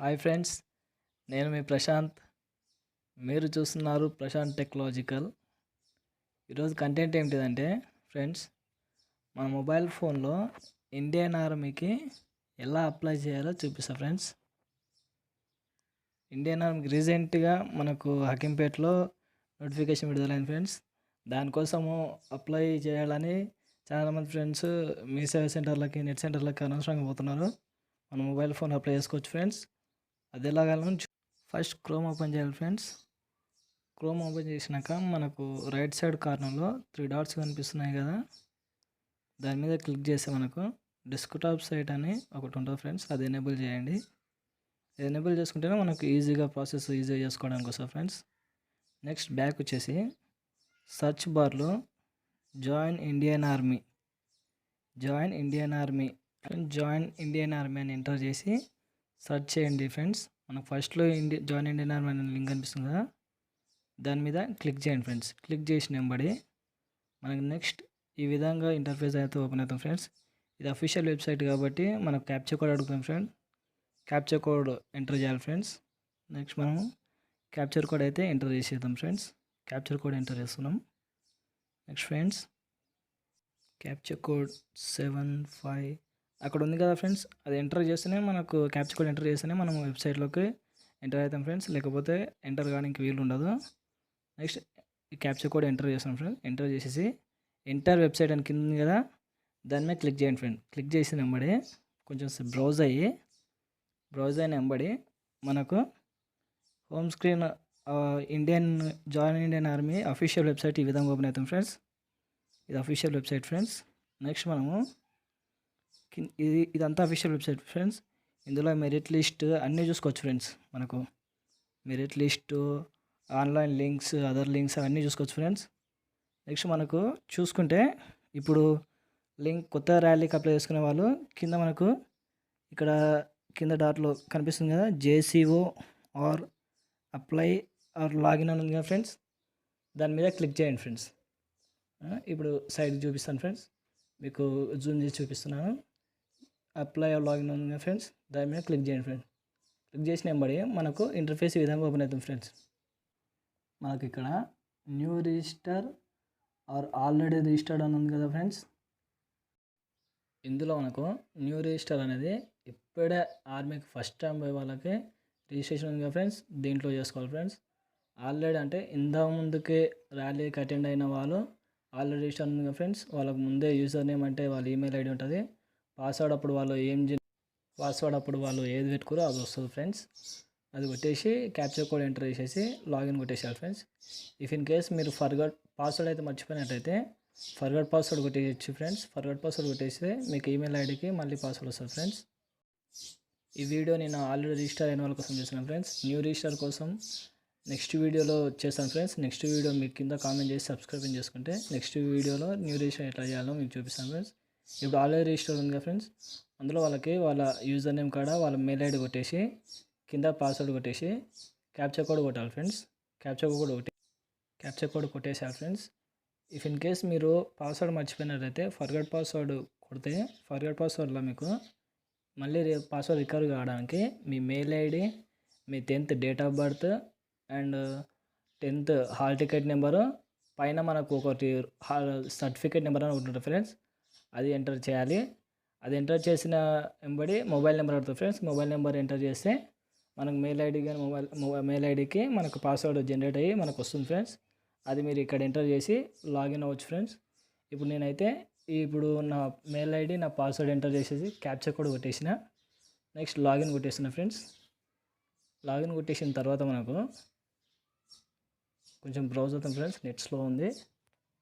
Hi friends నేను మీ ప్రశాంత్. మీరు చూస్తున్నారు ప్రశాంత్ టెక్నాలజికల్. ఈరోజు కంటెంట్ ఏంటిదంటే ఫ్రెండ్స్ మన మొబైల్ ఫోన్లో ఇండియన్ ఆర్మీకి ఎలా అప్లై చేయాలో చూపిస్తా ఫ్రెండ్స్. ఇండియన్ ఆర్మీకి రీసెంట్గా మనకు హకింపేటలో నోటిఫికేషన్ విడుదలైంది ఫ్రెండ్స్. దానికోసము అప్లై చేయాలని చాలామంది ఫ్రెండ్స్ మీ సేవ సెంటర్లకి నెట్ సెంటర్లకి అనవసరంగా పోతున్నారు. మన మొబైల్ ఫోన్ అప్లై చేసుకోవచ్చు ఫ్రెండ్స్. అది ఎలాగలను ఫస్ట్ క్రోమ్ ఓపెన్ చేయాలి ఫ్రెండ్స్ క్రోమ్ ఓపెన్ చేసినాక మనకు రైట్ సైడ్ కార్నర్లో త్రీ డాట్స్ కనిపిస్తున్నాయి కదా. దాని మీద క్లిక్ చేస్తే మనకు డెస్క్టాప్ సైట్ అని ఒకటి ఉంటుంది ఫ్రెండ్స్ అది ఎనేబుల్ చేయండి. ఎనేబుల్ చేసుకుంటేనే మనకు ఈజీగా ప్రాసెస్ ఈజీగా చేసుకోవడానికి వస్తుంది ఫ్రెండ్స్ నెక్స్ట్ బ్యాక్ వచ్చేసి సర్చ్ బార్లో join Indian army join Indian army join Indian army అని ఎంటర్ చేసి సెర్చ్ చేయండి ఫ్రెండ్స్. మనకు ఫస్ట్లో ఇండి జాయిన్ ఇండియన్ ఆర్మీ అనే లింక్ అనిపిస్తుంది కదా. దాని మీద క్లిక్ చేయండి ఫ్రెండ్స్. క్లిక్ చేసిన వెంబడి మనకు నెక్స్ట్ ఈ విధంగా ఇంటర్ఫేస్ అయితే ఓపెన్ అవుతాం ఫ్రెండ్స్. ఇది అఫీషియల్ వెబ్సైట్ కాబట్టి మనకు క్యాప్చర్ కోడ్ అడుగుతాం ఫ్రెండ్ క్యాప్చర్ కోడ్ ఎంటర్ చేయాలి ఫ్రెండ్స్. నెక్స్ట్ మనము క్యాప్చర్ కోడ్ అయితే ఎంటర్ చేసేద్దాం ఫ్రెండ్స్. క్యాప్చర్ కోడ్ ఎంటర్ చేస్తున్నాం. Next friends captcha code seven five అక్కడ ఉంది కదా ఫ్రెండ్స్. అది ఎంటర్ చేస్తేనే మనకు క్యాప్చర్ కోడ్ ఎంటర్ చేస్తేనే మనం వెబ్సైట్లోకి ఎంటర్ అవుతాం ఫ్రెండ్స్. లేకపోతే ఎంటర్ కావడానికి వీలు ఉండదు. నెక్స్ట్ ఈ క్యాప్చర్ కోడ్ ఎంటర్ చేస్తాం ఫ్రెండ్స్. ఎంటర్ చేసేసి ఎంటర్ వెబ్సైట్ అని కింద ఉంది కదా దాని మీద క్లిక్ చేయండి ఫ్రెండ్. క్లిక్ చేసిన వెంబడి కొంచెం బ్రౌజ్ అయ్యి బ్రౌజ్ అయిన వెంబడి మనకు home screen Indian join Indian army official website ఈ విధంగా ఓపెన్ అవుతాం ఫ్రెండ్స్. ఇది అఫీషియల్ వెబ్సైట్ ఫ్రెండ్స్. నెక్స్ట్ మనము ఇది ఇదంతా అఫీషియల్ వెబ్సైట్ ఫ్రెండ్స్. ఇందులో మెరిట్ లిస్ట్ అన్నీ చూసుకోవచ్చు ఫ్రెండ్స్ మనకు. Merit list online links other links అవన్నీ చూసుకోవచ్చు ఫ్రెండ్స్. నెక్స్ట్ మనకు చూసుకుంటే ఇప్పుడు లింక్ కొత్త ర్యాలీకి అప్లై చేసుకునే వాళ్ళు కింద మనకు ఇక్కడ కింద డాట్లో కనిపిస్తుంది కదా JCO or apply or login అని ఉంది కదా ఫ్రెండ్స్. దాని మీద క్లిక్ చేయండి ఫ్రెండ్స్. ఇప్పుడు సైడ్ చూపిస్తాను ఫ్రెండ్స్. మీకు జూమ్ చేసి చూపిస్తున్నాను. అప్లై లాగిన్ ఉంది ఫ్రెండ్స్ దాని మీద క్లిక్ చేయండి ఫ్రెండ్స్ క్లిక్ చేసిన వెంబడి మనకు ఇంటర్ఫేస్ ఈ విధంగా ఓపెన్ అవుతుంది ఫ్రెండ్స్ మనకి ఇక్కడ new register or already registered అని ఉంది కదా ఫ్రెండ్స్ ఇందులో మనకు న్యూ రిజిస్టర్ అనేది ఇప్పుడే ఆర్మీకి ఫస్ట్ టైం పోయే వాళ్ళకి రిజిస్ట్రేషన్ ఉంది కదా ఫ్రెండ్స్ దీంట్లో చేసుకోవాలి ఫ్రెండ్స్ ఆల్రెడీ అంటే ఇంత ముందుకే ర్యాలీకి అటెండ్ అయిన వాళ్ళు ఆల్రెడీ రిజిస్టర్ ఉంది కదా ఫ్రెండ్స్ వాళ్ళకి ముందే యూజర్ నేమ్ అంటే వాళ్ళ ఈమెయిల్ ఐడి ఉంటుంది. పాస్వర్డ్ అప్పుడు వాళ్ళు ఏం పాస్వర్డ్ అప్పుడు వాళ్ళు ఏది పెట్టుకోరో అది వస్తుంది ఫ్రెండ్స్. అది కొట్టేసి క్యాప్చర్ కోడ్ ఎంటర్ చేసేసి లాగిన్ కొట్టేసారు ఫ్రెండ్స్. ఇఫ్ ఇన్ కేస్ మీరు ఫర్గట్ పాస్వర్డ్ అయితే మర్చిపోయినట్టయితే ఫర్గర్ పాస్వర్డ్ కొట్టేయచ్చు ఫ్రెండ్స్. ఫర్గర్ పాస్వర్డ్ కొట్టేస్తే మీకు ఈమెయిల్ ఐడికి మళ్ళీ పాస్వర్డ్ వస్తుంది ఫ్రెండ్స్. ఈ వీడియో నేను ఆల్రెడీ రిజిస్టర్ అయిన వాళ్ళ కోసం చేశాను ఫ్రెండ్స్. న్యూ రిజిస్టర్ కోసం నెక్స్ట్ వీడియోలో చేస్తాను ఫ్రెండ్స్. నెక్స్ట్ వీడియో మీకు కింద కామెంట్ చేసి సబ్స్క్రైబ్ చేసుకుంటే నెక్స్ట్ వీడియోలో న్యూ రిజిస్టర్ ఎట్లా చేయాలో మీకు చూపిస్తాను ఫ్రెండ్స్. ఇప్పుడు ఆల్రెడీ రిజిస్టర్ ఉంది కదా ఫ్రెండ్స్ అందులో వాళ్ళకి వాళ్ళ యూజర్ నేమ్ కాడ వాళ్ళ మెయిల్ ఐడి కొట్టేసి కింద పాస్వర్డ్ కొట్టేసి క్యాప్చర్ కోడ్ కొట్టాలి ఫ్రెండ్స్ క్యాప్చర్ కోడ్ ఒకటి క్యాప్చర్ కోడ్ కొట్టేసారు ఫ్రెండ్స్ ఇఫ్ ఇన్ కేస్ మీరు పాస్వర్డ్ మర్చిపోయినట్లయితే ఫర్గట్ పాస్వర్డ్ కొడితే ఫర్గట్ పాస్వర్డ్లో మీకు మళ్ళీ పాస్వర్డ్ రికవర్ కావడానికి మీ mail ID me tenth date of birth and tenth hall ticket number పైన మనకు ఒకటి హాల్ సర్టిఫికేట్ నెంబర్ అని ఉంటుంది ఫ్రెండ్స్ అది ఎంటర్ చేయాలి. అది ఎంటర్ చేసిన వెంబడి మొబైల్ నెంబర్ అడుగుతుంది ఫ్రెండ్స్. మొబైల్ నెంబర్ ఎంటర్ చేస్తే మనకు మెయిల్ ఐడి కానీ మొబైల్ మెయిల్ ఐడికి మనకు పాస్వర్డ్ జనరేట్ అయ్యి మనకు వస్తుంది ఫ్రెండ్స్. అది మీరు ఇక్కడ ఎంటర్ చేసి లాగిన్ అవ్వచ్చు ఫ్రెండ్స్. ఇప్పుడు నేనైతే ఇప్పుడు నా మెయిల్ ఐడి నా పాస్వర్డ్ ఎంటర్ చేసేసి క్యాప్చర్ కూడా కొట్టేసిన. నెక్స్ట్ లాగిన్ కొట్టేసిన ఫ్రెండ్స్. లాగిన్ కొట్టేసిన తర్వాత మనకు కొంచెం బ్రౌజ్ అవుతాం ఫ్రెండ్స్. నెట్ స్లో ఉంది.